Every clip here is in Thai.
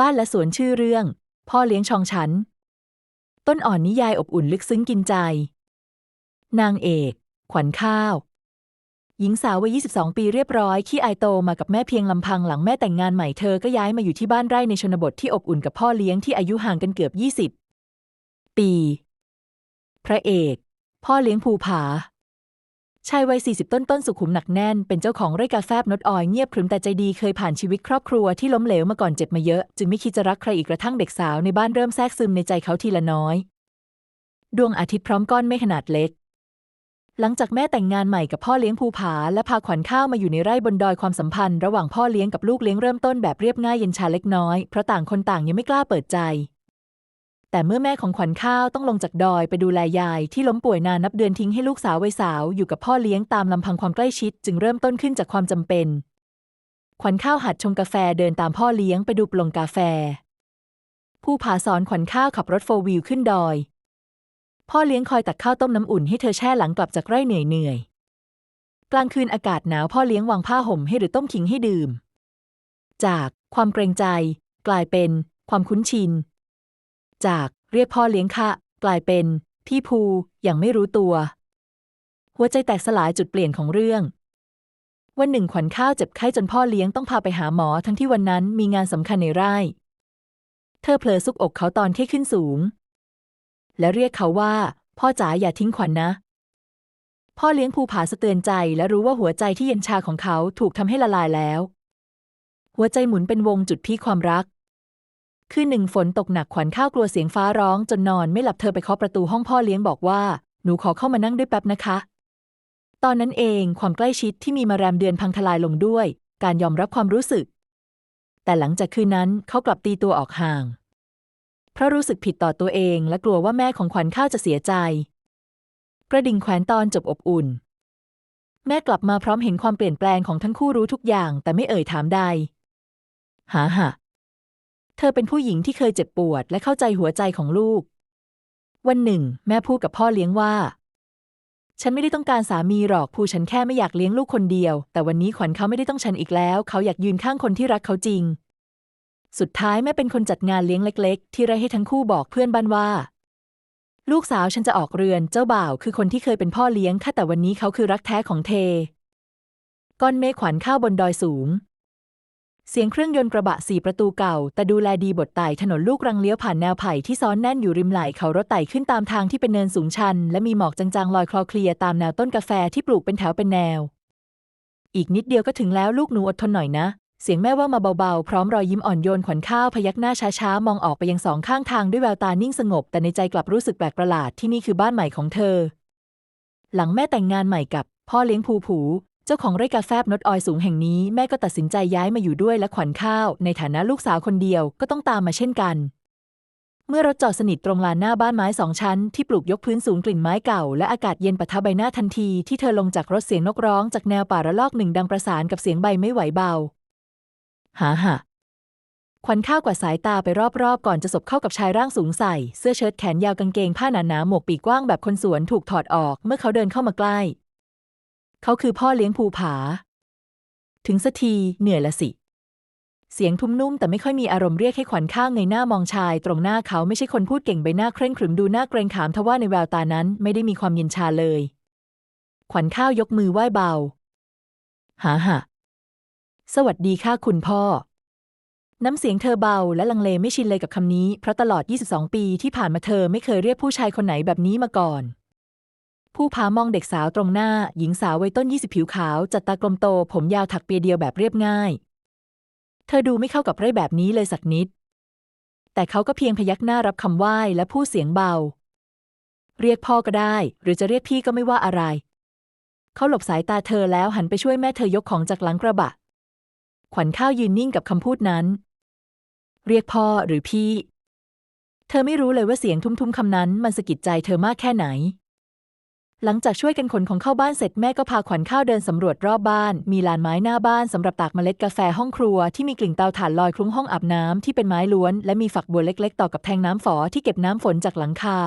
บ้านและสวนชื่อเรื่อง พ่อเลี้ยงชองฉัน ต้นอ่อนนิยายอบอุ่นลึกซึ้งกินใจ นางเอก ขวัญข้าว หญิงสาววัย 22 ปีเรียบร้อย ขี้อายโตมากับแม่เพียงลำพังหลังแม่แต่งงานใหม่เธอก็ย้ายมาอยู่ที่บ้านไร่ในชนบทที่อบอุ่นกับพ่อเลี้ยงที่อายุห่างกันเกือบ 20 ปี พระเอก พ่อเลี้ยงภูผา ชายวัย 40 ต้นต้นสุขุมหนักแน่น เป็นเจ้าของไร่กาแฟนดออยเงียบขรึมแต่ใจดีเคยผ่านชีวิตครอบครัวที่ล้มเหลวมาก่อนเจ็บมาเยอะ จึงไม่คิดจะรักใครอีกกระทั่งเด็กสาวในบ้านเริ่มแทรกซึมในใจเขาทีละน้อย ดวงอาทิตย์พร้อมก้อนเมฆขนาดเล็ก หลังจากแม่แต่งงานใหม่กับพ่อเลี้ยงภูผา และพาขวัญข้าวมาอยู่ในไร่บนดอยความสัมพันธ์ ระหว่างพ่อเลี้ยงกับลูกเลี้ยงเริ่มต้นแบบเรียบง่ายเย็นชาเล็กน้อยเพราะต่างคนต่างยังไม่กล้าเปิดใจ แต่เมื่อแม่ของขวัญข้าวต้องลงจากดอยไปดูแลยายที่ล้มป่วยนานนับเดือนทิ้งให้ลูกสาววัยสาวอยู่กับพ่อเลี้ยงตามลำพังความใกล้ชิด จึงเริ่มต้นขึ้นจากความจำเป็น ขวัญข้าวหัดชงกาแฟเดินตามพ่อเลี้ยงไปดูปลงกาแฟ ผู้ผาสอนขวัญข้าวขับรถโฟร์วิวขึ้นดอย พ่อเลี้ยงคอยตักข้าวต้มน้ำอุ่นให้เธอแช่หลังกลับจากไร่เหนื่อยเหนื่อยกลางคืนอากาศหนาวพ่อเลี้ยงวางผ้าห่มให้หรือต้มขิงให้ดื่ม จากความเกรงใจ กลายเป็น ความคุ้นชิน จากเรียกพ่อเลี้ยงค่ะ กลายเป็นพี่ภูอย่างไม่รู้ตัว หัวใจแตกสลายจุดเปลี่ยนของเรื่อง วันหนึ่งขวัญข้าวเจ็บไข้จนพ่อเลี้ยงต้องพาไปหาหมอทั้งที่วันนั้นมีงานสำคัญในไร่ เธอเผลอซุกอกเขาตอนเที่ขึ้นสูง และเรียกเขาว่า พ่อจ๋าอย่าทิ้งขวัญนะ พ่อเลี้ยงภูผาสะเตือนใจและรู้ว่าหัวใจที่เย็นชาของเขาถูกทำให้ละลายแล้ว หัวใจหมุนเป็นวงจุดพีความรัก คืนหนึ่งฝนตกหนักขวัญข้าวกลัวเสียงฟ้าร้องจนนอนไม่หลับเธอไปเคาะประตูห้องพ่อเลี้ยงบอกว่า หนูขอเข้ามานั่งด้วยแป๊บนะคะ ตอนนั้นเองความใกล้ชิดที่มีมาแรมเดือนพังทลายลงด้วย การยอมรับความรู้สึก แต่หลังจากคืนนั้นเขากลับตีตัวออกห่าง เพราะรู้สึกผิดต่อตัวเองและกลัวว่าแม่ของขวัญข้าวจะเสียใจ กระดิ่งแขวนตอนจบอบอุ่น แม่กลับมาพร้อมเห็นความเปลี่ยนแปลงของทั้งคู่รู้ทุกอย่าง แต่ไม่เอ่ยถามใดหาหะ เธอเป็นผู้หญิงที่เคยเจ็บปวดและเข้าใจหัวใจของลูก วันหนึ่ง แม่พูดกับพ่อเลี้ยงว่า ฉันไม่ได้ต้องการสามีหรอกผู้ฉันแค่ไม่อยากเลี้ยงลูกคนเดียว แต่วันนี้ขวัญเขาไม่ได้ต้องฉันอีกแล้ว เขาอยากยืนข้างคนที่รักเขาจริง สุดท้ายแม่เป็นคนจัดงานเลี้ยงเล็ก ๆ ที่ไรให้ทั้งคู่บอกเพื่อนบ้านว่า ลูกสาวฉันจะออกเรือนเจ้าบ่าว คือคนที่เคยเป็นพ่อเลี้ยงค่ะแต่วันนี้เขาคือรักแท้ของเทก้อนเมฆขวัญข้าวบนดอยสูง เสียงเครื่องยนต์กระบะสี่ประตูเก่า แต่ดูแลดีบทไต่ถนนลูกรังเลี้ยวผ่านแนวไผ่ที่ซ้อนแน่นอยู่ริมไหล่เขารถไต่ขึ้นตามทางที่เป็นเนินสูงชัน และมีหมอกจางๆลอยคลอเคลียตามแนวต้นกาแฟที่ปลูกเป็นแถวเป็นแนว อีกนิดเดียวก็ถึงแล้วลูกหนูอดทนหน่อยนะ เสียงแม่ว่ามาเบาๆ พร้อมรอยยิ้มอ่อนโยนขวัญข้าวพยักหน้าช้าๆ มองออกไปยังสองข้างทางด้วยแววตานิ่งสงบ แต่ในใจกลับรู้สึกแปลกประหลาดที่นี่คือบ้านใหม่ของเธอ หลังแม่แต่งงานใหม่กับพ่อเลี้ยงภูผู เจ้าของไร่กาแฟนดออยสูงแห่งนี้แม่ก็ตัดสินใจย้ายมาอยู่ด้วยและขวัญข้าว ในฐานะลูกสาวคนเดียวก็ต้องตามมาเช่นกัน เมื่อรถจอดสนิทตรงลานหน้าบ้านไม้สองชั้นที่ปลูกยกพื้นสูงกลิ่นไม้เก่า และอากาศเย็นปะทะใบหน้าทันทีที่เธอลงจากรถเสียงนกร้องจากแนวป่าระลอกหนึ่งดังประสานกับเสียงใบไม่ไหวเบาหาหะขวัญข้าวกว่าสายตาไปรอบๆ ก่อนจะสบเข้ากับชายร่างสูงใส่ เสื้อเชิ้ตแขนยาวกางเกงผ้าหนาๆหมวกปีกกว้างแบบคนสวนถูกถอดออก เมื่อเขาเดินเข้ามาใกล้ เขาคือพ่อเลี้ยงภูผา ถึงสักทีเหนื่อยละสิ เสียงทุ้มนุ่มแต่ไม่ค่อยมีอารมณ์เรียกให้ขวัญข้าวเงยหน้ามองชาย ตรงหน้าเขาไม่ใช่คนพูดเก่งใบหน้าเคร่งขรึมดูหน้าเกรงขามทว่าในแววตานั้นไม่ได้มีความเย็นชาเลย ขวัญข้าวยกมือไหว้เบา หาหะสวัสดีค่ะคุณพ่อ น้ำเสียงเธอเบาและลังเลไม่ชินเลยกับคำนี้ เพราะตลอด 22 ปีที่ผ่านมาเธอไม่เคยเรียกผู้ชายคนไหนแบบนี้มาก่อน ผู้พามองเด็กสาวตรงหน้า หญิงสาววัยต้น 20 ผิวขาว จัดตากลมโต ผมยาวถักเปียเดียวแบบเรียบง่าย เธอดูไม่เข้ากับไร่แบบนี้เลยสักนิด แต่เขาก็เพียงพยักหน้ารับคำไหว้และพูดเสียงเบา เรียกพ่อก็ได้ หรือจะเรียกพี่ก็ไม่ว่าอะไร เขาหลบสายตาเธอแล้วหันไปช่วยแม่เธอยกของจากหลังกระบะ ขวัญข้าวยืนนิ่งกับคำพูดนั้น เรียกพ่อหรือพี่ เธอไม่รู้เลยว่าเสียงทุ้มๆคำนั้นมันสะกิดใจเธอมากแค่ไหน หลังจากช่วยกันขนของเข้าบ้านเสร็จแม่ก็พาขวัญข้าวเดินสำรวจรอบบ้าน มีลานไม้หน้าบ้านสำหรับตากเมล็ดกาแฟห้องครัวที่มีกลิ่นเตาถ่านลอยคลุ้งห้องอาบน้ำที่เป็นไม้ล้วน และมีฝักบัวเล็ก ๆ ต่อกับแทงน้ำฝอที่เก็บน้ำฝนจากหลังคา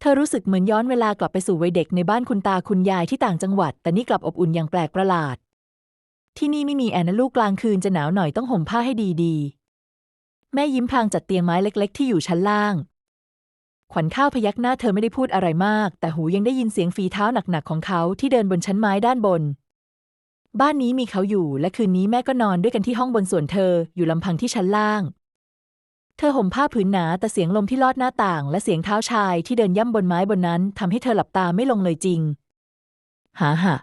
เธอรู้สึกเหมือนย้อนเวลากลับไปสู่วัยเด็กในบ้านคุณตาคุณยายที่ต่างจังหวัด แต่นี่กลับอบอุ่นอย่างแปลกประหลาด ที่นี่ไม่มีแอร์นะลูกกลางคืนจะหนาวหน่อยต้องห่มผ้าให้ดีๆแม่ยิ้มพลางจัดเตียงไม้เล็ก ๆ ที่อยู่ชั้นล่าง ขวัญข้าวพยักหน้าเธอไม่ได้พูดอะไรมาก แต่หูยังได้ยินเสียงฝีเท้าหนักๆของเขาที่เดินบนชั้นไม้ด้านบน บ้านนี้มีเขาอยู่ และคืนนี้แม่ก็นอนด้วยกันที่ห้องบนส่วนเธออยู่ลำพังที่ชั้นล่าง เธอห่มผ้าผืนหนาแต่เสียงลมที่ลอดหน้าต่าง และเสียงเท้าชายที่เดินย่ำบนไม้บนนั้นทำให้เธอหลับตาไม่ลงเลยจริง หาหะ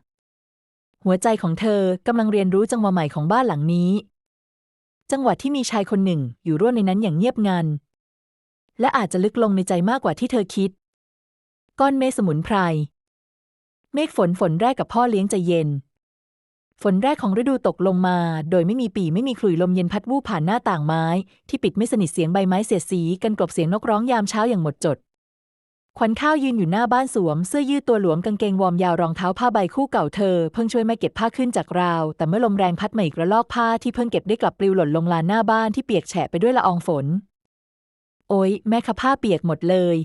หัวใจของเธอกำลังเรียนรู้จังหวะใหม่ของบ้านหลังนี้ จังหวะที่มีชายคนหนึ่งอยู่ร่วมในนั้นอย่างเงียบงัน และอาจจะลึกลงในใจมากกว่าที่เธอคิด ก้อนเมฆสมุนไพร เมฆฝนฝนแรกกับพ่อเลี้ยงใจเย็น ฝนแรกของฤดูตกลงมา โดยไม่มีปีไม่มีขลุ่ยลมเย็นพัดวูบผ่านหน้าต่างไม้ ที่ปิดไม่สนิทเสียงใบไม้เสียดสีกันกลบเสียงนกร้องยามเช้าอย่างหมดจด ขวัญข้าวยืนอยู่หน้าบ้านสวม เสื้อยืดตัวหลวมกางเกงวอร์มยาวรองเท้าผ้าใบคู่เก่าเธอเพิ่งช่วยแม่เก็บผ้าขึ้นจากราว แต่เมื่อลมแรงพัดมาอีกระลอกผ้าที่เพิ่งเก็บได้กลับปลิวหล่นลงลานหน้าบ้านที่เปียกแฉะไปด้วยละอองฝน โอ๊ยแม่คะผ้าเปียกหมดเลย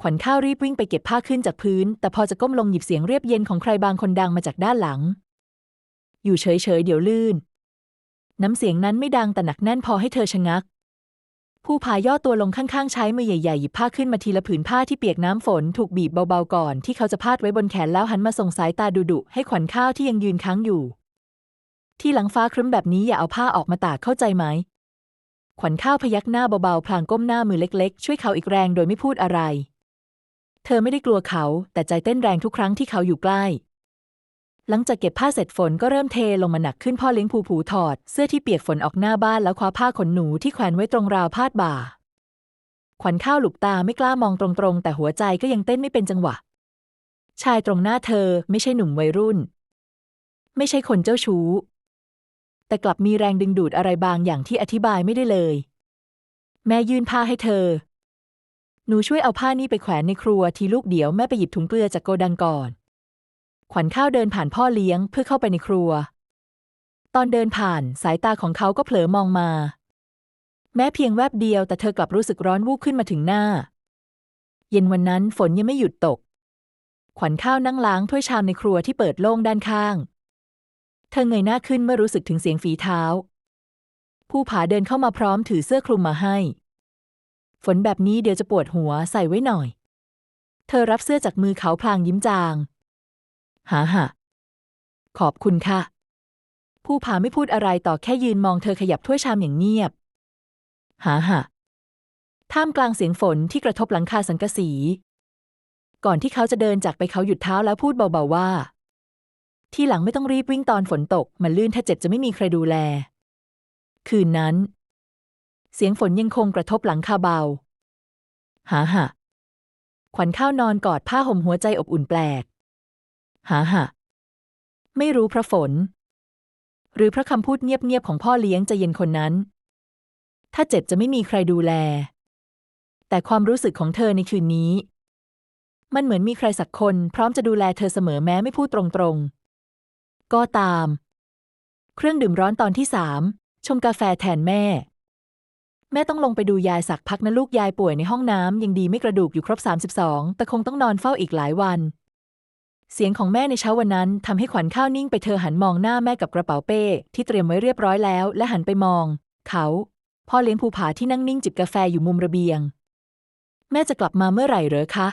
ขวัญข้าวรีบวิ่งไปเก็บผ้าขึ้นจากพื้น แต่พอจะก้มลงหยิบเสียงเรียบเย็นของใครบางคนดังมาจากด้านหลัง อยู่เฉยๆเดี๋ยวลื่น น้ำเสียงนั้นไม่ดังแต่หนักแน่นพอให้เธอชะงัก ผู้พาย่อตัวลงข้างๆ ใช้มือใหญ่ๆหยิบผ้าขึ้นมาทีละผืนผ้าที่เปียกน้ำฝนถูกบีบเบาๆก่อนที่เขาจะพาดไว้บนแขนแล้วหันมาส่งสายตาดุๆให้ขวัญข้าวที่ยังยืนค้างอยู่ ที่หลังฟ้าครึ้มแบบนี้อย่าเอาผ้าออกมาตากเข้าใจไหม ขวัญข้าวพยักหน้าเบาๆ พลางก้มหน้ามือเล็กๆ ช่วยเขาอีกแรงโดยไม่พูดอะไร เธอไม่ได้กลัวเขา แต่ใจเต้นแรงทุกครั้งที่เขาอยู่ใกล้ หลังจากเก็บผ้าเสร็จฝนก็เริ่มเทลงมาหนักขึ้นพ่อเลี้ยงผูผูถอด เสื้อที่เปียกฝนออกหน้าบ้านแล้วคว้าผ้าขนหนูที่แขวนไว้ตรงราวพาดบ่า ขวัญข้าวหลุบตาไม่กล้ามองตรงๆ แต่หัวใจก็ยังเต้นไม่เป็นจังหวะ ชายตรงหน้าเธอไม่ใช่หนุ่มวัยรุ่น ไม่ใช่คนเจ้าชู้ แต่กลับมีแรงดึงดูดอะไรบางอย่างที่อธิบายไม่ได้เลย แม่ยื่นผ้าให้เธอ หนูช่วยเอาผ้านี่ไปแขวนในครัวทีลูกเดี๋ยวแม่ไปหยิบถุงเกลือจากโกดังก่อน ขวัญข้าวเดินผ่านพ่อเลี้ยงเพื่อเข้าไปในครัว ตอนเดินผ่านสายตาของเขาก็เผลอมองมา แม้เพียงแวบเดียวแต่เธอกลับรู้สึกร้อนวูบขึ้นมาถึงหน้า เย็นวันนั้นฝนยังไม่หยุดตก ขวัญข้าวนั่งล้างถ้วยชามในครัวที่เปิดโล่งด้านข้าง เธอเงยหน้าขึ้นเมื่อรู้สึกถึงเสียงฝีเท้า ผู้ผาเดินเข้ามาพร้อมถือเสื้อคลุมมาให้ ฝนแบบนี้เดี๋ยวจะปวดหัวใส่ไว้หน่อย เธอรับเสื้อจากมือเขาพลางยิ้มจาง หาหะขอบคุณค่ะ ผู้ผาไม่พูดอะไรต่อแค่ยืนมองเธอขยับถ้วยชามอย่างเงียบ หาหะท่ามกลางเสียงฝนที่กระทบหลังคาสังกะสี ก่อนที่เขาจะเดินจากไปเขาหยุดเท้าแล้วพูดเบาๆว่า ที่หลังไม่ต้องรีบวิ่งตอนฝนตก มันลื่นถ้าเจ็บจะไม่มีใครดูแล คืนนั้น เสียงฝนยังคงกระทบหลังคาเบา หาหะ ขวัญข้าวนอนกอดผ้าห่มหัวใจอบอุ่นแปลก หาหะ ไม่รู้เพราะฝน หรือเพราะคำพูดเงียบๆของพ่อเลี้ยงใจเย็นคนนั้น ถ้าเจ็บจะไม่มีใครดูแล แต่ความรู้สึกของเธอในคืนนี้ มันเหมือนมีใครสักคน พร้อมจะดูแลเธอเสมอแม้ไม่พูดตรงๆ ก็ตาม เครื่องดื่มร้อนตอนที่สามชงกาแฟแทนแม่ แม่ต้องลงไปดูยายสักพักนะลูกยายป่วยในห้องน้ำยังดีไม่กระดูกอยู่ครบ 32 แต่คงต้องนอนเฝ้าอีกหลายวัน เสียงของแม่ในเช้าวันนั้นทำให้ขวัญข้าวนิ่งไปเธอหันมองหน้าแม่กับกระเป๋าเป้ที่เตรียมไว้เรียบร้อยแล้ว และหันไปมอง เขาพ่อเลี้ยงภูผาที่นั่งนิ่งจิบกาแฟอยู่มุมระเบียง แม่จะกลับมาเมื่อไหร่เหรอคะ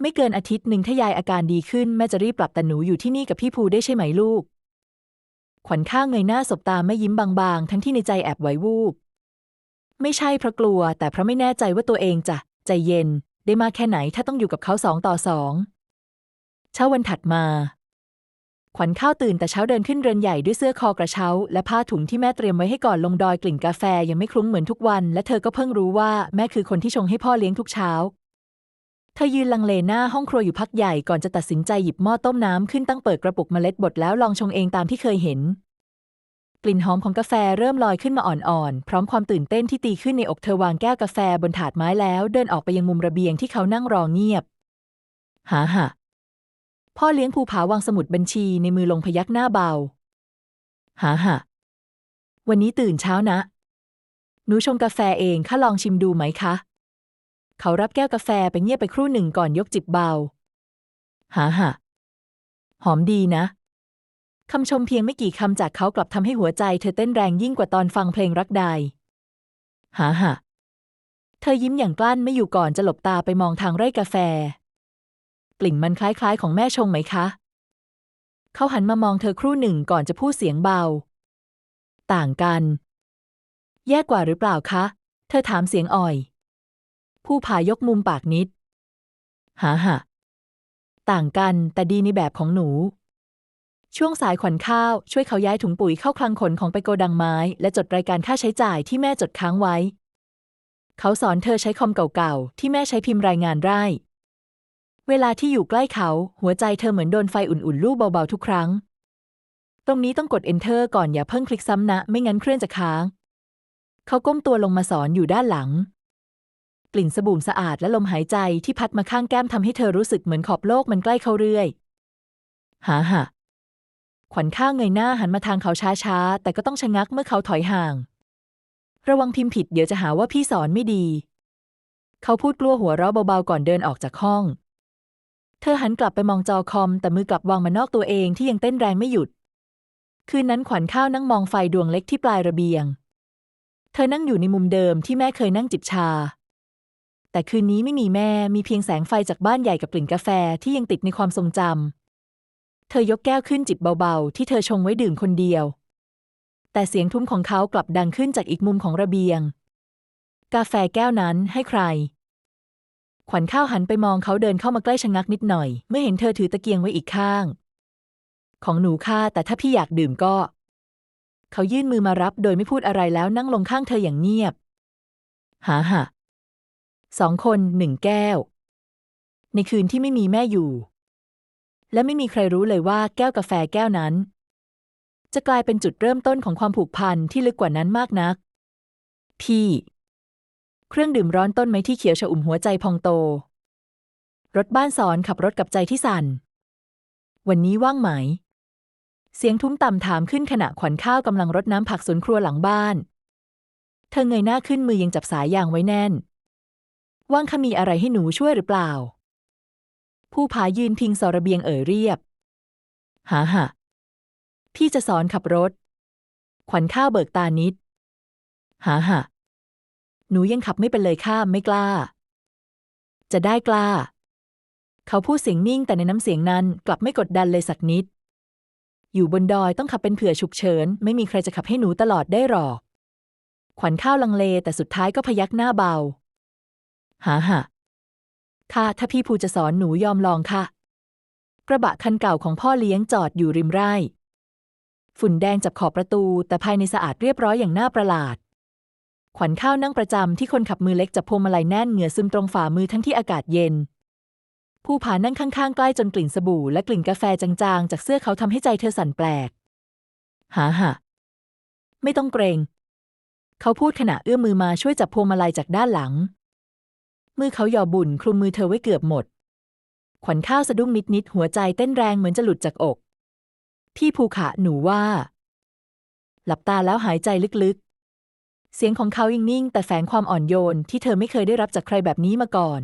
ไม่เกินอาทิตย์หนึ่งถ้ายายอาการดีขึ้นแม่จะรีบปรับแต่หนูอยู่ที่นี่กับพี่ภูได้ใช่ไหมลูก ขวัญข้างเงยหน้าสบตาแม่ยิ้มบางๆ ทั้งที่ในใจแอบไหววูบ ไม่ใช่เพราะกลัว แต่เพราะไม่แน่ใจว่าตัวเองจะใจเย็น ได้มากแค่ไหนถ้าต้องอยู่กับเขาสองต่อสองเช้าวันถัดมา ขวัญข้าวตื่นแต่เช้าเดินขึ้นเรือนใหญ่ด้วยเสื้อคอกระเช้า และผ้าถุงที่แม่เตรียมไว้ให้ก่อนลงดอยกลิ่นกาแฟยังไม่คลุ้งเหมือนทุกวัน และเธอก็เพิ่งรู้ว่าแม่คือคนที่ชงให้พ่อเลี้ยงทุกเช้า ธอยืนลังเลหน้าห้องครัวอยู่พักใหญ่ก่อนจะตัดสินใจหยิบหม้อต้มน้ำขึ้นตั้งเปิดกระปุกเมล็ดบดแล้วลองชงเองตามที่เคยเห็น กลิ่นหอมของกาแฟเริ่มลอยขึ้นมาอ่อนๆ พร้อมความตื่นเต้นที่ตีขึ้นในอกเธอวางแก้วกาแฟบนถาดไม้แล้ว เดินออกไปยังมุมระเบียงที่เขานั่งรอเงียบ หาหะพ่อเลี้ยงภูผาวางสมุดบัญชีในมือลงพยักหน้าเบา หาหะวันนี้ตื่นเช้านะ หนูชงกาแฟเองข้าลองชิมดูไหมคะ เขารับแก้วกาแฟไปเงียบไปครู่หนึ่งก่อนยกจิบเบา หาหะหอมดีนะ คำชมเพียงไม่กี่คำจากเขากลับทำให้หัวใจเธอเต้นแรงยิ่งกว่าตอนฟังเพลงรักใด หาหะเธอยิ้มอย่างกลั้นไม่อยู่ก่อนจะหลบตาไปมองทางไร่กาแฟ กลิ่นมันคล้ายๆ ของแม่ชงไหมคะ เขาหันมามองเธอครู่หนึ่งก่อนจะพูดเสียงเบา ต่างกัน แย่กว่าหรือเปล่าคะ เธอถามเสียงอ่อย ผู้พายกมุมปากนิด หาหะ ต่างกันแต่ดีในแบบของหนู ช่วงสายขวัญข้าว ช่วยเขาย้ายถุงปุ๋ยเข้าคลังขนของไปโกดังไม้ และจดรายการค่าใช้จ่ายที่แม่จดค้างไว้ เขาสอนเธอใช้คอมเก่าๆ ที่แม่ใช้พิมพ์รายงานไร่ เวลาที่อยู่ใกล้เขา หัวใจเธอเหมือนโดนไฟอุ่นๆ ลูบเบาๆทุกครั้ง ตรงนี้ต้องกด Enter ก่อนอย่าเพิ่งคลิกซ้ำนะ ไม่งั้นเครื่องจะค้าง เขาก้มตัวลงมาสอนอยู่ด้านหลัง กลิ่นสบู่สะอาดและลมหายใจที่พัดมาข้างแก้มทำให้เธอรู้สึกเหมือนขอบโลกมันใกล้เข้าเรื่อย หาหะขวัญข้าเงยหน้าหันมาทางเขาช้าๆ แต่ก็ต้องชะงักเมื่อเขาถอยห่าง ระวังพิมพ์ผิดเดี๋ยวจะหาว่าพี่สอนไม่ดี เขาพูดกลัวหัวเราะเบาๆก่อนเดินออกจากห้อง เธอหันกลับไปมองจอคอม แต่มือกลับวางมานอกตัวเองที่ยังเต้นแรงไม่หยุด คืนนั้นขวัญข้าวนั่งมองไฟดวงเล็กที่ปลายระเบียง เธอนั่งอยู่ในมุมเดิมที่แม่เคยนั่งจิบชา แต่คืนนี้ไม่มีแม่ มีเพียงแสงไฟจากบ้านใหญ่กับกลิ่นกาแฟที่ยังติดในความทรงจำ เธอยกแก้วขึ้นจิบเบาๆ ที่เธอชงไว้ดื่มคนเดียว แต่เสียงทุ้มของเขากลับดังขึ้นจากอีกมุมของระเบียง กาแฟแก้วนั้นให้ใคร ขวัญข้าวหันไปมองเขาเดินเข้ามาใกล้ชะงักนิดหน่อย เมื่อเห็นเธอถือตะเกียงไว้อีกข้าง ของหนูค่ะแต่ถ้าพี่อยากดื่มก็ เขายื่นมือมารับโดยไม่พูดอะไรแล้วนั่งลงข้างเธออย่างเงียบหาหะ สองคนหนึ่งแก้ว ในคืนที่ไม่มีแม่อยู่ และไม่มีใครรู้เลยว่าแก้วกาแฟแก้วนั้น จะกลายเป็นจุดเริ่มต้นของความผูกพันที่ลึกกว่านั้นมากนัก พี่ เครื่องดื่มร้อนต้นไม้ที่เขียวชอุ่มหัวใจพองโต รถบ้านสอนขับรถกับใจที่สั่น วันนี้ว่างไหม เสียงทุ้มต่ำถามขึ้นขณะขวัญข้าวกำลังรดน้ำผักสวนครัวหลังบ้าน เธอเงยหน้าขึ้นมือยังจับสายยางไว้แน่น ว่างคะมีอะไรให้หนูช่วยหรือเปล่า ผู้ผายืนพิงเสาระเบียงเอ่ยเรียบ หาหะพี่จะสอนขับรถ ขวัญข้าวเบิกตานิด หาหะหนูยังขับไม่เป็นเลยข้ามไม่กล้า จะได้กล้า เขาพูดเสียงนิ่งแต่ในน้ำเสียงนั้นกลับไม่กดดันเลยสักนิด อยู่บนดอยต้องขับเป็นเผื่อฉุกเฉิน ไม่มีใครจะขับให้หนูตลอดได้หรอก ขวัญข้าวลังเลแต่สุดท้ายก็พยักหน้าเบา หาหะค่ะถ้าพี่ภูจะสอนหนูยอมลองค่ะ กระบะคันเก่าของพ่อเลี้ยงจอดอยู่ริมไร่ ฝุ่นแดงจับขอบประตู แต่ภายในสะอาดเรียบร้อยอย่างน่าประหลาด ขวัญข้าวนั่งประจำที่คนขับมือเล็กจับพวงมาลัยแน่นเหงื่อซึมตรงฝ่ามือทั้งที่อากาศเย็น ผู้ผานั่งข้างๆ ใกล้จนกลิ่นสบู่และกลิ่นกาแฟจางๆ จากเสื้อเขาทำให้ใจเธอสั่นแปลก หาหะไม่ต้องเกรง เขาพูดขณะเอื้อมมือมาช่วยจับพวงมาลัยจากด้านหลัง มือเขาหย่อบุ่นคลุมมือเธอไว้เกือบหมด ขวัญข้าวสะดุ้งนิดๆหัวใจเต้นแรงเหมือนจะหลุดจากอก พี่ภูขาหนูว่า หลับตาแล้วหายใจลึกๆ เสียงของเขายังนิ่ง แต่แฝงความอ่อนโยนที่เธอไม่เคยได้รับจากใครแบบนี้มาก่อน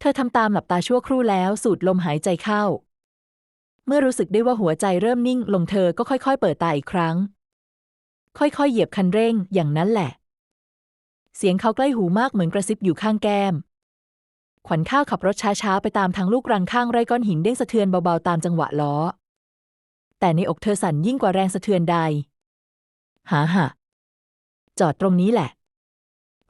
เธอทำตามหลับตาชั่วครู่แล้วสูดลมหายใจเข้า เมื่อรู้สึกได้ว่าหัวใจเริ่มนิ่ง ลงเธอก็ค่อยๆ เปิดตาอีกครั้ง ค่อยๆ เหยียบคันเร่งอย่างนั้นแหละ เสียงเขาใกล้หูมากเหมือนกระซิบอยู่ข้างแก้ม ขวัญข้าวขับรถช้าๆ ไปตามทางลูกรังข้างไร่ก้อนหินเด้งสะเทือนเบาๆตามจังหวะล้อ แต่ในอกเธอสั่นยิ่งกว่าแรงสะเทือนใด หาหะจอดตรงนี้แหละ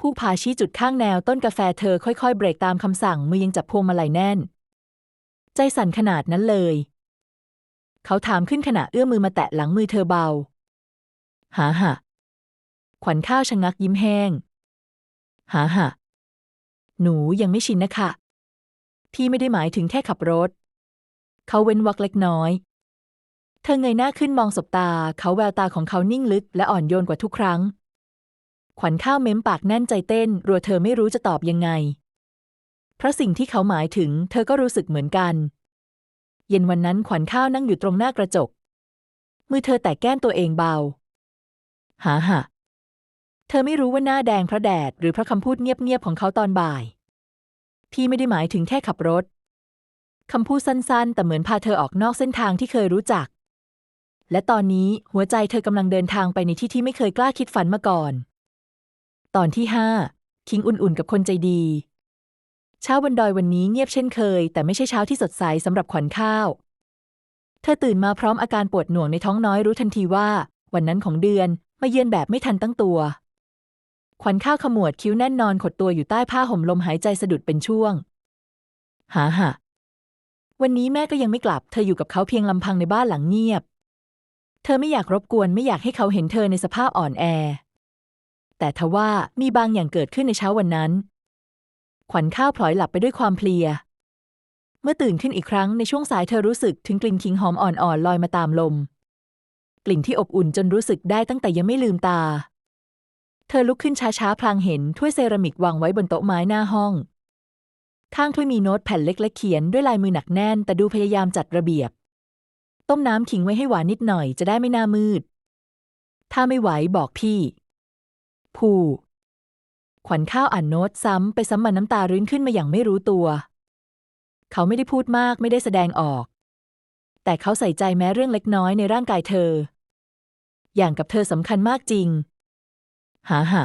ผู้พาชี้จุดข้างแนวต้นกาแฟเธอค่อยๆ เบรกตามคำสั่งมือยังจับพวงมาลัยแน่น ใจสั่นขนาดนั้นเลย เขาถามขึ้นขณะเอื้อมมือมาแตะหลังมือเธอเบา หาหะขวัญข้าวชะงักยิ้มแห้ง หาหะหนูยังไม่ชินนะคะ พี่ไม่ได้หมายถึงแค่ขับรถ เขาเว้นวักเล็กน้อย เธอเงยหน้าขึ้นมองสบตา เขาแววตาของเขานิ่งลึกและอ่อนโยนกว่าทุกครั้ง ขวัญข้าวเม้มปากแน่นใจเต้น รัวเธอไม่รู้จะตอบยังไง เพราะสิ่งที่เขาหมายถึง เธอก็รู้สึกเหมือนกัน เย็นวันนั้นขวัญข้าวนั่งอยู่ตรงหน้ากระจก มือเธอแตะแก้มตัวเองเบา หาหะ เธอไม่รู้ว่าหน้าแดงเพราะแดด หรือเพราะคำพูดเงียบๆของเขาตอนบ่าย พี่ไม่ได้หมายถึงแค่ขับรถ คำพูดสั้นๆ แต่เหมือนพาเธอออกนอกเส้นทางที่เคยรู้จัก และตอนนี้หัวใจเธอกำลังเดินทางไปในที่ที่ไม่เคยกล้าคิดฝันมาก่อน ตอนที่ห้าคิงอุ่นๆ กับคนใจดี เช้าบนดอยวันนี้เงียบเช่นเคย แต่ไม่ใช่เช้าที่สดใสสำหรับขวัญข้าว เธอตื่นมาพร้อมอาการปวดหน่วงในท้องน้อยรู้ทันทีว่า วันนั้นของเดือนมาเยือนแบบไม่ทันตั้งตัว ขวัญข้าวขมวดคิ้วแน่นนอนขดตัวอยู่ใต้ผ้าห่มลมหายใจสะดุดเป็นช่วง หาหะวันนี้แม่ก็ยังไม่กลับ เธออยู่กับเขาเพียงลำพังในบ้านหลังเงียบ เธอไม่อยากรบกวนไม่อยากให้เขาเห็นเธอในสภาพอ่อนแอ แต่ทว่ามีบางอย่างเกิดขึ้นในเช้าวันนั้น ขวัญข้าวพลอยหลับไปด้วยความเพลีย เมื่อตื่นขึ้นอีกครั้งในช่วงสายเธอรู้สึกถึงกลิ่นขิงหอมอ่อนๆลอยมาตามลม กลิ่นที่อบอุ่นจนรู้สึกได้ตั้งแต่ยังไม่ลืมตา เธอลุกขึ้นช้าๆ พลางเห็นถ้วยเซรามิกวางไว้บนโต๊ะไม้หน้าห้อง ข้างถ้วยมีโน้ตแผ่นเล็กๆเขียนด้วยลายมือหนักแน่น แต่ดูพยายามจัดระเบียบ ต้มน้ำขิงไว้ให้หวานนิดหน่อยจะได้ไม่น่ามืด ถ้าไม่ไหวบอกพี่ผู้ขวัญข้าวอ่านโน้ตซ้ำไปซ้ำมาน้ำตารื้นขึ้นมาอย่างไม่รู้ตัว เขาไม่ได้พูดมากไม่ได้แสดงออก แต่เขาใส่ใจแม้เรื่องเล็กน้อยในร่างกายเธอ อย่างกับเธอสำคัญมากจริง หาหะ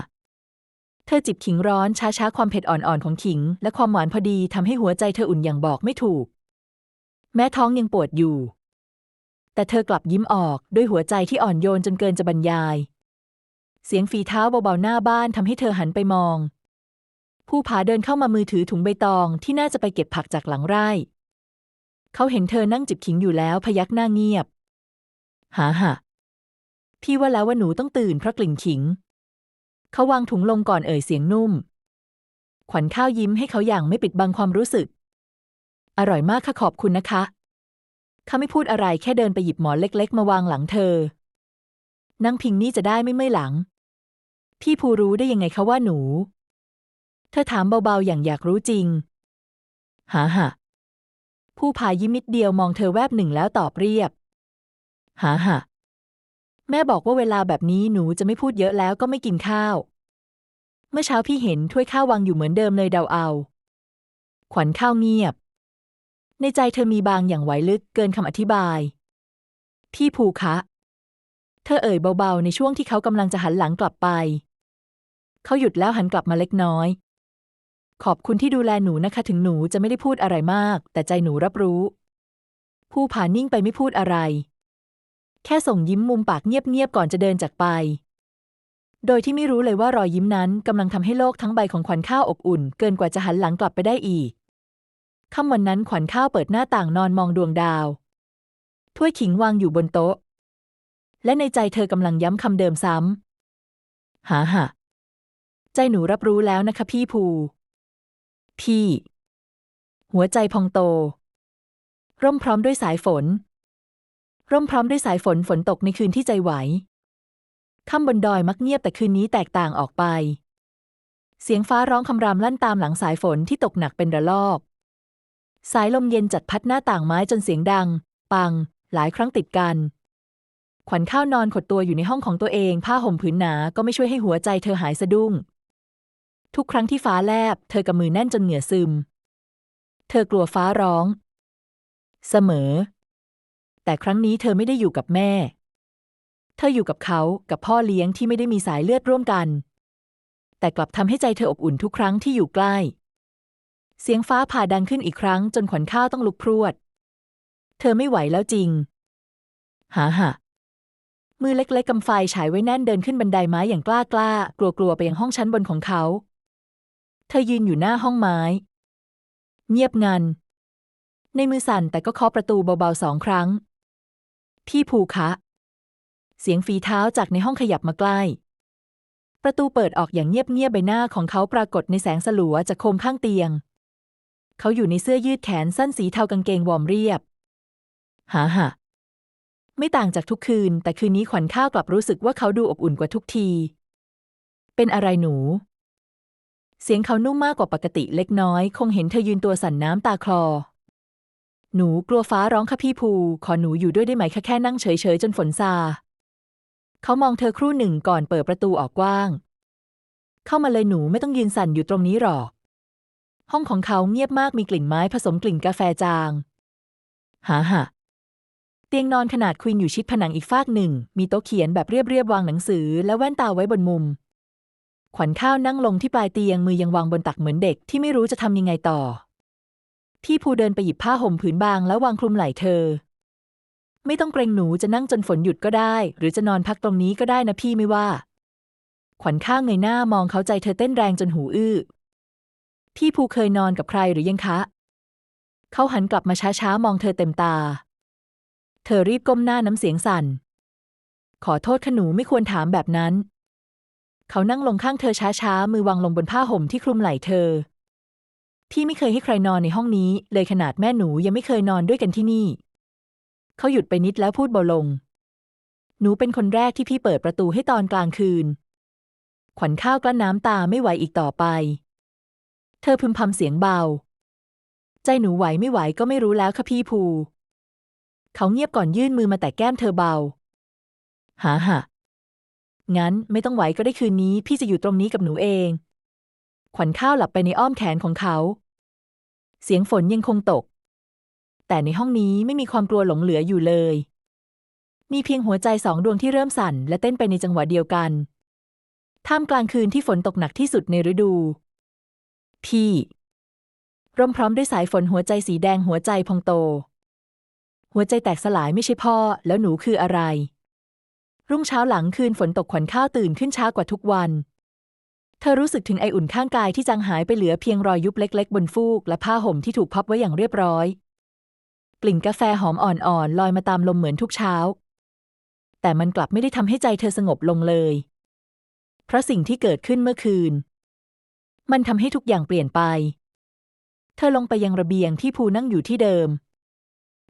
เธอจิบขิงร้อนช้าๆ ความเผ็ดอ่อนๆ ของขิง และความหวานพอดีทำให้หัวใจเธออุ่นอย่างบอกไม่ถูก แม้ท้องยังปวดอยู่ แต่เธอกลับยิ้มออกด้วยหัวใจที่อ่อนโยนจนเกินจะบรรยาย เสียงฝีเท้าเบาๆหน้าบ้านทำให้เธอหันไปมอง ผู้ผาเดินเข้ามามือถือถุงใบตองที่น่าจะไปเก็บผักจากหลังไร่ เขาเห็นเธอนั่งจิบขิงอยู่แล้วพยักหน้าเงียบ หาหะพี่ว่าแล้วว่าหนูต้องตื่นเพราะกลิ่นขิง เขาวางถุงลงก่อนเอ่ยเสียงนุ่ม ขวัญข้าวยิ้มให้เขาอย่างไม่ปิดบังความรู้สึก อร่อยมากค่ะขอบคุณนะคะ เขาไม่พูดอะไรแค่เดินไปหยิบหมอนเล็ก ๆ มาวางหลังเธอ นั่งพิงนี่จะได้ไม่เมื่อยหลัง พี่ภูรู้ได้ยังไงคะว่าหนู เธอถามเบาๆอย่างอยากรู้จริง หาหะผู้พายิ้มนิดเดียวมองเธอแวบหนึ่งแล้วตอบเรียบ หาหะ แม่บอกว่าเวลาแบบนี้หนูจะไม่พูดเยอะแล้วก็ไม่กินข้าว เมื่อเช้าพี่เห็นถ้วยข้าววางอยู่เหมือนเดิมเลยเดาเอา ขวัญข้าวเงียบ ในใจเธอมีบางอย่างไหวลึกเกินคำอธิบาย พี่ภูคะ เธอเอ่ยเบาๆ ในช่วงที่เขากำลังจะหันหลังกลับไป เขาหยุดแล้วหันกลับมาเล็กน้อย ขอบคุณที่ดูแลหนูนะคะ ถึงหนูจะไม่ได้พูดอะไรมาก แต่ใจหนูรับรู้ ผู้ผานิ่งไปไม่พูดอะไร แค่ส่งยิ้มมุมปากเงียบๆก่อนจะเดินจากไป โดยที่ไม่รู้เลยว่ารอยยิ้มนั้นกำลังทำให้โลกทั้งใบของขวัญข้าวอบอุ่น เกินกว่าจะหันหลังกลับไปได้อีกค่ำวันนั้นขวัญข้าวเปิดหน้าต่างนอนมองดวงดาว ถ้วยขิงวางอยู่บนโต๊ะ และในใจเธอกำลังย้ำคำเดิมซ้ำหาหะใจหนูรับรู้แล้วนะคะพี่ภู พี่ หัวใจพองโต ร่มพร้อมด้วยสายฝน ร่มพร้อมด้วยสายฝนฝนตกในคืนที่ใจไหวค่ำบนดอยมักเงียบแต่คืนนี้แตกต่างออกไป เสียงฟ้าร้องคำรามลั่นตามหลังสายฝนที่ตกหนักเป็นระลอก สายลมเย็นจัดพัดหน้าต่างไม้จนเสียงดัง ปัง หลายครั้งติดกัน ขวัญข้าวนอนขดตัวอยู่ในห้องของตัวเอง ผ้าห่มผืนหนาก็ไม่ช่วยให้หัวใจเธอหายสะดุ้ง ทุกครั้งที่ฟ้าแลบ เธอกำมือแน่นจนเหงื่อซึม เธอกลัวฟ้าร้อง เสมอ แต่ครั้งนี้เธอไม่ได้อยู่กับแม่ เธออยู่กับเขากับพ่อเลี้ยงที่ไม่ได้มีสายเลือดร่วมกัน แต่กลับทำให้ใจเธออบอุ่นทุกครั้งที่อยู่ใกล้ เสียงฟ้าผ่าดังขึ้นอีกครั้งจนขวัญข้าวต้องลุกพรวด เธอไม่ไหวแล้วจริง หาหะมือเล็กๆกำไฟฉายไว้แน่นเดินขึ้นบันไดไม้อย่างกล้ากล้ากลัวกลัวๆไปยังห้องชั้นบนของเขา เธอยืนอยู่หน้าห้องไม้ เงียบงัน ในมือสั่นแต่ก็เคาะประตูเบาๆสองครั้ง พี่ภูคะ เสียงฝีเท้าจากในห้องขยับมาใกล้ ประตูเปิดออกอย่างเงียบๆใบหน้าของเขาปรากฏในแสงสลัวจากโคมข้างเตียง เขาอยู่ในเสื้อยืดแขนสั้นสีเทากางเกงวอร์มเรียบ หาหะไม่ต่างจากทุกคืน แต่คืนนี้ขวัญข้าวกลับรู้สึกว่าเขาดูอบอุ่นกว่าทุกที เป็นอะไรหนู เสียงเขานุ่มมากกว่าปกติเล็กน้อย คงเห็นเธอยืนตัวสั่นน้ำตาคลอ หนูกลัวฟ้าร้องค่ะพี่ภู ขอหนูอยู่ด้วยได้ไหมคะแค่นั่งเฉยๆจนฝนซา เขามองเธอครู่หนึ่งก่อนเปิดประตูออกกว้าง เข้ามาเลยหนูไม่ต้องยืนสั่นอยู่ตรงนี้หรอก ห้องของเขาเงียบมากมีกลิ่นไม้ผสมกลิ่นกาแฟจาง หาหะเตียงนอนขนาดควีนอยู่ชิดผนังอีกฟากหนึ่ง มีโต๊ะเขียนแบบเรียบๆวางหนังสือ และแว่นตาไว้บนมุม ขวัญข้าวนั่งลงที่ปลายเตียงมือยังวางบนตักเหมือนเด็กที่ไม่รู้จะทำยังไงต่อ พี่ภูเดินไปหยิบผ้าห่มผืนบางแล้ววางคลุมไหล่เธอ ไม่ต้องเกรงหนูจะนั่งจนฝนหยุดก็ได้ หรือจะนอนพักตรงนี้ก็ได้นะพี่ไม่ว่า ขวัญข้าวเงยหน้ามองเขาใจเธอเต้นแรงจนหูอื้อพี่ภูเคยนอนกับใครหรือยังคะ เขาหันกลับมาช้าๆมองเธอเต็มตา เธอรีบก้มหน้าน้ำเสียงสั่น ขอโทษขนูไม่ควรถามแบบนั้น เขานั่งลงข้างเธอช้าๆมือวางลงบนผ้าห่มที่คลุมไหล่เธอ พี่ไม่เคยให้ใครนอนในห้องนี้ เลยขนาดแม่หนูยังไม่เคยนอนด้วยกันที่นี่ เขาหยุดไปนิดแล้วพูดเบาลง หนูเป็นคนแรกที่พี่เปิดประตูให้ตอนกลางคืน ขวัญข้าวกลั้นน้ำตาไม่ไหวอีกต่อไป เธอพึมพำเสียงเบา ใจหนูไหวไม่ไหวก็ไม่รู้แล้วค่ะพี่ภู เขาเงียบก่อนยื่นมือมาแต่แก้มเธอเบา หาหะงั้นไม่ต้องไหวก็ได้คืนนี้ พี่จะอยู่ตรงนี้กับหนูเอง ขวัญข้าวหลับไปในอ้อมแขนของเขา เสียงฝนยังคงตก แต่ในห้องนี้ไม่มีความกลัวหลงเหลืออยู่เลย มีเพียงหัวใจสองดวงที่เริ่มสั่น และเต้นไปในจังหวะเดียวกัน ท่ามกลางคืนที่ฝนตกหนักที่สุดในฤดู พี่ ร่มพร้อมด้วยสายฝนหัวใจสีแดงหัวใจพองโต หัวใจแตกสลายไม่ใช่พ่อ แล้วหนูคืออะไร รุ่งเช้าหลังคืนฝนตกขวัญข้าวตื่นขึ้นช้ากว่าทุกวัน เธอรู้สึกถึงไออุ่นข้างกายที่จางหายไปเหลือเพียงรอยยุบเล็ก ๆ บนฟูก และผ้าห่มที่ถูกพับไว้อย่างเรียบร้อย กลิ่นกาแฟหอมอ่อนๆลอยมาตามลมเหมือนทุกเช้า แต่มันกลับไม่ได้ทำให้ใจเธอสงบลงเลย เพราะสิ่งที่เกิดขึ้นเมื่อคืน มันทำให้ทุกอย่างเปลี่ยนไป เธอลงไปยังระเบียงที่ภูนั่งอยู่ที่เดิม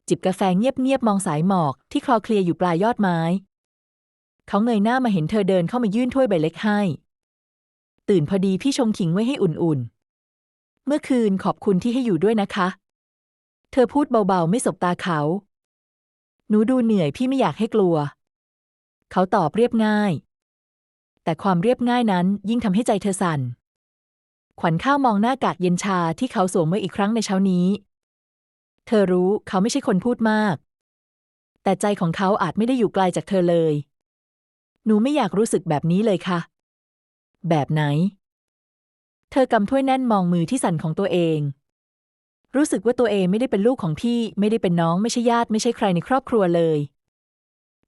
จิบกาแฟเงียบๆมองสายหมอกที่คลอเคลียอยู่ปลายยอดไม้ เขาเงยหน้ามาเห็นเธอเดินเข้ามายื่นถ้วยใบเล็กให้ ตื่นพอดีพี่ชงขิงไว้ให้อุ่นๆ เมื่อคืนขอบคุณที่ให้อยู่ด้วยนะคะ เธอพูดเบาๆ ไม่สบตาเขา หนูดูเหนื่อยพี่ไม่อยากให้กลัว เขาตอบเรียบง่าย แต่ความเรียบง่ายนั้นยิ่งทำให้ใจเธอสั่น ขวัญข้าวมองหน้ากากเย็นชาที่เขาสวมไว้อีกครั้งในเช้านี้ เธอรู้เขาไม่ใช่คนพูดมาก แต่ใจของเขาอาจไม่ได้อยู่ไกลจากเธอเลย หนูไม่อยากรู้สึกแบบนี้เลยค่ะ แบบไหน เธอกำถ้วยแน่นมองมือที่สั่นของตัวเอง รู้สึกว่าตัวเองไม่ได้เป็นลูกของพี่ ไม่ได้เป็นน้องไม่ใช่ญาติไม่ใช่ใครในครอบครัวเลย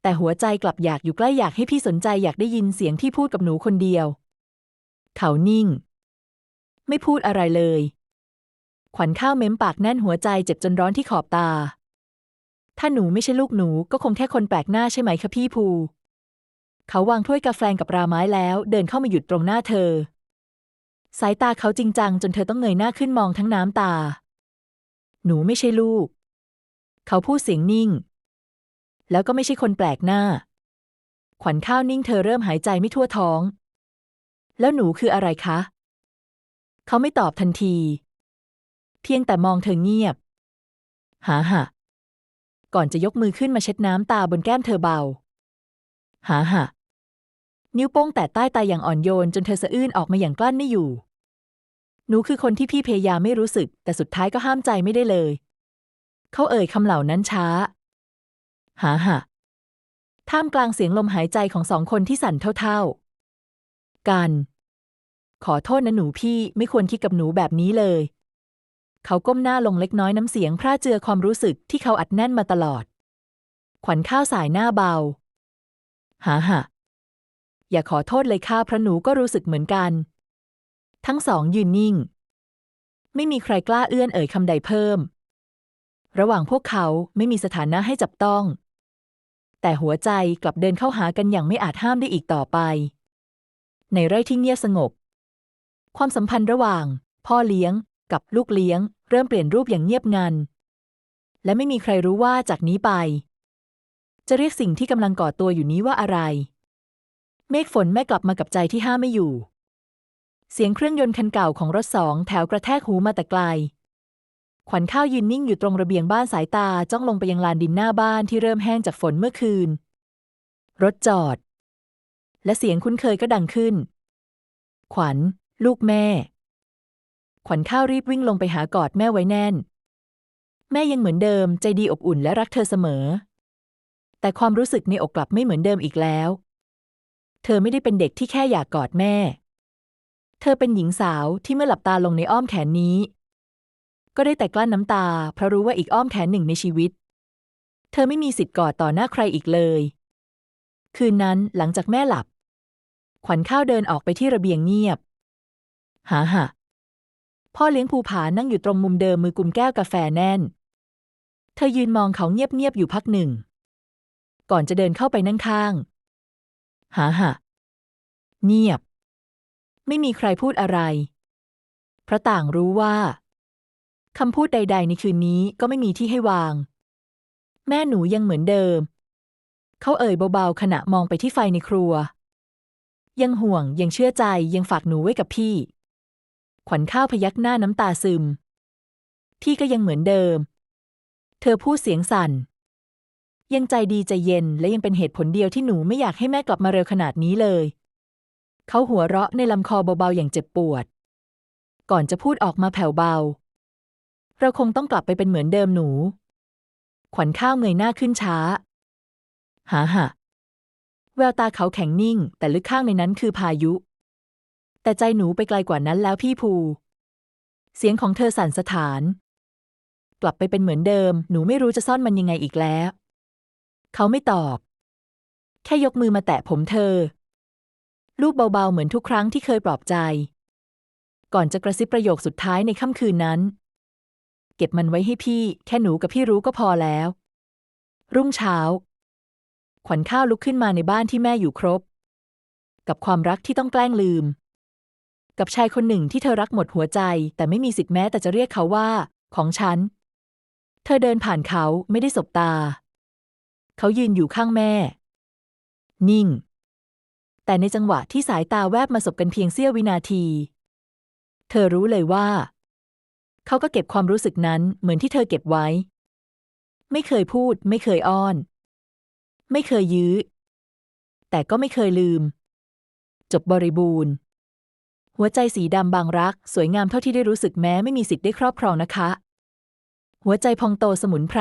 แต่หัวใจกลับอยากอยู่ใกล้อยากให้พี่สนใจอยากได้ยินเสียงที่พูดกับหนูคนเดียว เขานิ่ง ไม่พูดอะไรเลย ขวัญข้าวเม้มปากแน่นหัวใจเจ็บจนร้อนที่ขอบตาถ้าหนูไม่ใช่ลูกหนูก็คงแค่คนแปลกหน้าใช่ไหมคะพี่ภู เขาวางถ้วยกาแฟกับราไม้แล้ว เดินเข้ามาหยุดตรงหน้าเธอ สายตาเขาจริงจังจนเธอต้องเงยหน้าขึ้นมองทั้งน้ำตา หนูไม่ใช่ลูก เขาพูดเสียงนิ่ง แล้วก็ไม่ใช่คนแปลกหน้า ขวัญข้าวนิ่งเธอเริ่มหายใจไม่ทั่วท้อง แล้วหนูคืออะไรคะ เขาไม่ตอบทันที เพียงแต่มองเธอเงียบ หาหะก่อนจะยกมือขึ้นมาเช็ดน้ำตาบนแก้มเธอเบา หาหะ นิ้วโป้งแตะใต้ตาอย่างอ่อนโยนจนเธอสะอื้นออกมาอย่างกลั้นไม่อยู่ หนูคือคนที่พี่พยายามไม่รู้สึก แต่สุดท้ายก็ห้ามใจไม่ได้เลย เขาเอ่ยคำเหล่านั้นช้า หาหะท่ามกลางเสียงลมหายใจของสองคนที่สั่นเท่าๆ กัน ขอโทษนะหนูพี่ไม่ควรคิดกับหนูแบบนี้เลย เขาก้มหน้าลงเล็กน้อยน้ำเสียงพร่าเจือความรู้สึกที่เขาอัดแน่นมาตลอด ขวัญข้าวสายหน้าเบา หาหะ อย่าขอโทษเลยค่ะพระหนูก็รู้สึกเหมือนกัน ทั้งสองยืนนิ่ง ไม่มีใครกล้าเอื้อนเอ่ยคำใดเพิ่ม ระหว่างพวกเขาไม่มีสถานะให้จับต้อง แต่หัวใจกลับเดินเข้าหากันอย่างไม่อาจห้ามได้อีกต่อไป ในไร่ที่เงียบสงบ ความสัมพันธ์ระหว่าง พ่อเลี้ยง กับลูกเลี้ยง เริ่มเปลี่ยนรูปอย่างเงียบงัน และไม่มีใครรู้ว่าจากนี้ไป จะเรียกสิ่งที่กำลังก่อตัวอยู่นี้ว่าอะไร เมฆฝนแม่กลับมากับใจที่ห้าไม่อยู่ เสียงเครื่องยนต์คันเก่าของรถสองแถวกระแทกหูมาแต่ไกล ขวัญข้าวยืนนิ่งอยู่ตรงระเบียงบ้านสายตาจ้องลงไปยังลานดินหน้าบ้านที่เริ่มแห้งจากฝนเมื่อคืน รถจอด และเสียงคุ้นเคยก็ดังขึ้น ขวัญ ลูกแม่ ขวัญข้าวรีบวิ่งลงไปหากอดแม่ไว้แน่น แม่ยังเหมือนเดิมใจดีอบอุ่นและรักเธอเสมอ แต่ความรู้สึกในอกกลับไม่เหมือนเดิมอีกแล้ว เธอไม่ได้เป็นเด็กที่แค่อยากกอดแม่ เธอเป็นหญิงสาวที่เมื่อหลับตาลงในอ้อมแขนนี้ ก็ได้แต่กลั้นน้ำตา เพราะรู้ว่าอีกอ้อมแขนหนึ่งในชีวิต เธอไม่มีสิทธิ์กอดต่อหน้าใครอีกเลย คืนนั้นหลังจากแม่หลับ ขวัญข้าวเดินออกไปที่ระเบียงเงียบ หาหะพ่อเลี้ยงภูผานั่งอยู่ตรงมุมเดิมมือกุมแก้วกาแฟแน่น เธอยืนมองเขาเงียบๆอยู่พักหนึ่ง ก่อนจะเดินเข้าไปนั่งข้าง หาหะเงียบ ไม่มีใครพูดอะไร พระต่างรู้ว่าคำพูดใด ๆ ในคืนนี้ก็ไม่มีที่ให้วาง แม่หนูยังเหมือนเดิม เขาเอ่ยเบาๆขณะมองไปที่ไฟในครัว ยังห่วงยังเชื่อใจยังฝากหนูไว้กับพี่ ขวัญข้าวพยักหน้าน้ำตาซึมพี่ก็ยังเหมือนเดิม เธอพูดเสียงสั่น ยังใจดีใจเย็นและยังเป็นเหตุผลเดียวที่หนูไม่อยากให้แม่กลับมาเร็วขนาดนี้เลย เขาหัวเราะในลำคอเบาๆอย่างเจ็บปวด ก่อนจะพูดออกมาแผ่วเบา เราคงต้องกลับไปเป็นเหมือนเดิมหนู ขวัญข้าวเงยหน้าขึ้นช้า หาหะแววตาเขาแข็งนิ่ง แต่ลึกข้างในนั้นคือพายุ แต่ใจหนูไปไกลกว่านั้นแล้วพี่ภู เสียงของเธอสั่นสะท้าน กลับไปเป็นเหมือนเดิม หนูไม่รู้จะซ่อนมันยังไงอีกแล้ว เขาไม่ตอบ แค่ยกมือมาแตะผมเธอลูบเบาๆเหมือนทุกครั้งที่เคยปลอบใจ ก่อนจะกระซิบประโยคสุดท้ายในค่ำคืนนั้น เก็บมันไว้ให้พี่ แค่หนูกับพี่รู้ก็พอแล้ว รุ่งเช้า ขวัญข้าวลุกขึ้นมาในบ้านที่แม่อยู่ครบ กับความรักที่ต้องแกล้งลืม กับชายคนหนึ่งที่เธอรักหมดหัวใจ แต่ไม่มีสิทธิ์แม้แต่จะเรียกเขาว่า ของฉัน เธอเดินผ่านเขาไม่ได้สบตา เขายืนอยู่ข้างแม่ นิ่ง แต่ในจังหวะที่สายตาแวบมาสบกันเพียงเสี้ยววินาที เธอรู้เลยว่า เขาก็เก็บความรู้สึกนั้นเหมือนที่เธอเก็บไว้ ไม่เคยพูด ไม่เคยอ้อน ไม่เคยยื้อ แต่ก็ไม่เคยลืม จบบริบูรณ์ หัวใจสีดำบางรัก สวยงามเท่าที่ได้รู้สึกแม้ไม่มีสิทธิ์ได้ครอบครองนะคะ หัวใจพองโตสมุนไพร